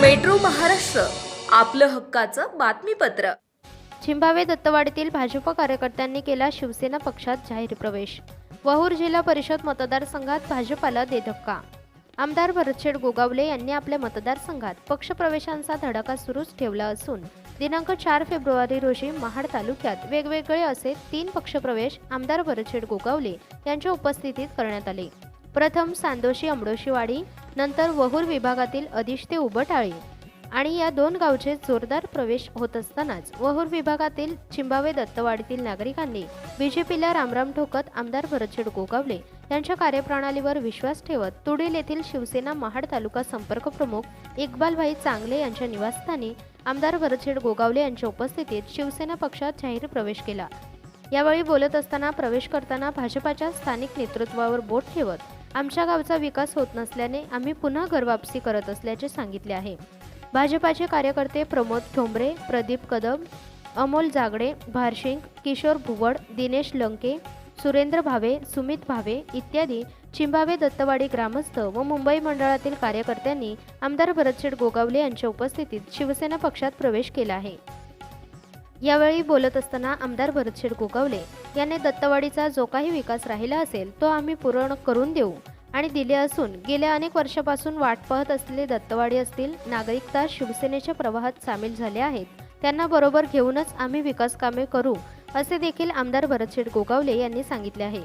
Metro Maharashtra आपलं हक्काचं बातमीपत्र. चिंबावे दत्तवाडीतील भाजप कार्यकर्त्यांनी केला शिवसेना पक्षात जाहीर प्रवेश. वहूर जिल्हा परिषद मतदारसंघात भाजपाला देधक्का. आमदार भरतशेठ गोगावले यांनी आपल्या मतदारसंघात पक्षप्रवेशांचा धडाका सुरूच ठेवला असून दिनांक चार फेब्रुवारी रोजी महाड तालुक्यात वेगवेगळे असे तीन पक्षप्रवेश आमदार भरतशेठ गोगावले यांच्या उपस्थितीत करण्यात आले. प्रथम सांदोशी अमडोशीवाडी नंतर वहूर विभागातील अदिश ते उबटाळी आणि या दोन गावचे जोरदार प्रवेश होत असतानाच वहूर विभागातील चिंबावे दत्तवाडीतील नागरिकांनी बीजेपीला रामराम ठोकत आमदार भरतशेड गोगावले यांच्या कार्यप्रणालीवर विश्वास ठेवत तुडील येथील शिवसेना महाड तालुका संपर्क प्रमुख इक्बालभाई चांगले यांच्या निवासस्थानी आमदार भरतशेड गोगावले यांच्या उपस्थितीत शिवसेना पक्षात जाहीर प्रवेश केला. यावेळी बोलत असताना प्रवेश करताना भाजपाच्या स्थानिक नेतृत्वावर बोट ठेवत आमच्या गावचा विकास होत नसल्याने आम्ही पुन्हा घरवापसी करत असल्याचे सांगितले आहे. भाजपाचे कार्यकर्ते प्रमोद ठोंबरे प्रदीप कदम अमोल जागडे भारशिंग किशोर भुवड दिनेश लंके सुरेंद्र भावे सुमित भावे इत्यादी चिंबावे दत्तवाडी ग्रामस्थ व मुंबई मंडळातील कार्यकर्त्यांनी आमदार भरतशेठ गोगावले यांच्या उपस्थितीत शिवसेना पक्षात प्रवेश केला आहे. यावेळी बोलत असताना आमदार भरतशेठ गोगावले यांनी दत्तवाडीचा जो काही विकास राहिला असेल तो आम्ही पूर्ण करून देऊ आणि दिले असून गेल्या अनेक वर्षापासून वाट पाहत असलेले दत्तवाडी असतील नागरिकता शिवसेनेच्या प्रवाहात सामील झाले आहेत. त्यांना बरोबर घेऊनच आम्ही विकास कामे करू असे देखील आमदार भरतशेठ गोगावले यांनी सांगितले आहे.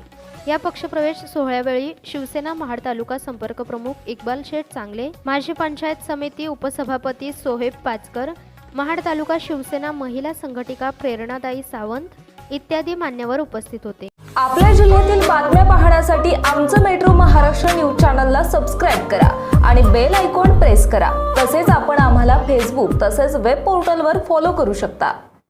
या पक्षप्रवेश सोहळ्यावेळी शिवसेना महाड तालुका संपर्क प्रमुख इक्बाल शेठ चांगले माजी पंचायत समिती उपसभापती सोहेब पाचकर महाड तालुका शिवसेना महिला संघटिका प्रेरणादायी सावंत इत्यादी मान्यवर उपस्थित होते. आपल्या जिल्ह्यातील बातम्या पाहण्यासाठी आमचं मेट्रो महाराष्ट्र न्यूज चॅनलला सबस्क्राईब करा आणि बेल आयकॉन प्रेस करा. तसेच आपण आम्हाला फेसबुक तसेच वेब पोर्टलवर फॉलो करू शकता.